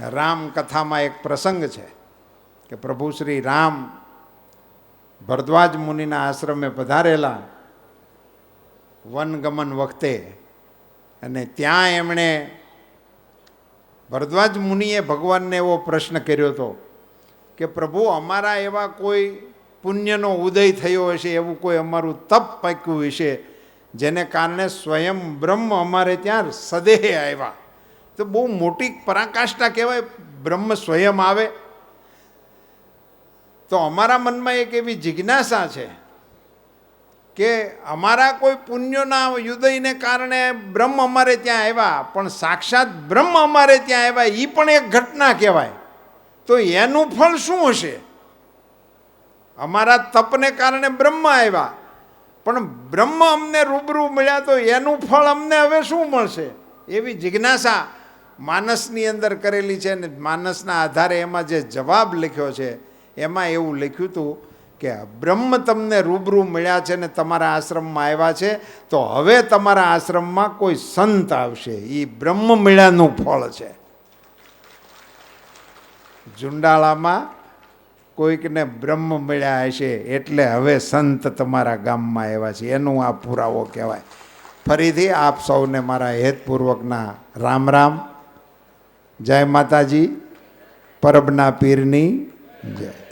રામ કથામાં એક પ્રસંગ છે કે પ્રભુ શ્રી રામ ભરદ્વાજ મુનિના આશ્રમે પધારેલા વનગમન વખતે અને ત્યાં એમણે ભરદ્વાજ મુનિએ ભગવાનને એવો પ્રશ્ન કર્યો હતો કે પ્રભુ, અમારા એવા કોઈ પુણ્યનો ઉદય થયો હશે એવું કોઈ અમારું તપ પાક્યું હશે જેને કારણે સ્વયં બ્રહ્મ અમારે ત્યાં સદેહે આવ્યા? તો બહુ મોટી પરાકાષ્ઠા કહેવાય, બ્રહ્મ સ્વયં આવે. તો અમારા મનમાં એક એવી જિજ્ઞાસા છે કે અમારા કોઈ પુણ્યોના યુદયને કારણે બ્રહ્મ અમારે ત્યાં આવ્યા, પણ સાક્ષાત બ્રહ્મ અમારે ત્યાં આવ્યા એ પણ એક ઘટના કહેવાય. તો એનું ફળ શું હશે? અમારા તપને કારણે બ્રહ્મ આવ્યા, પણ બ્રહ્મ અમને રૂબરૂ મળ્યા તો એનું ફળ અમને હવે શું મળશે? એવી જિજ્ઞાસા માનસની અંદર કરેલી છે ને માનસના આધારે એમાં જે જવાબ લખ્યો છે, એમાં એવું લખ્યું હતું કે બ્રહ્મ તમને રૂબરૂ મળ્યા છે ને તમારા આશ્રમમાં આવ્યા છે, તો હવે તમારા આશ્રમમાં કોઈ સંત આવશે. એ બ્રહ્મ મળ્યાનું ફળ છે. ઝુંડાળામાં કોઈકને બ્રહ્મ મળ્યા હશે એટલે હવે સંત તમારા ગામમાં આવ્યા છે. એનું આ પુરાવો કહેવાય. ફરીથી આપ સૌને મારા હેતપૂર્વકના રામ રામ. જય માતાજી પરબના પીરની જય.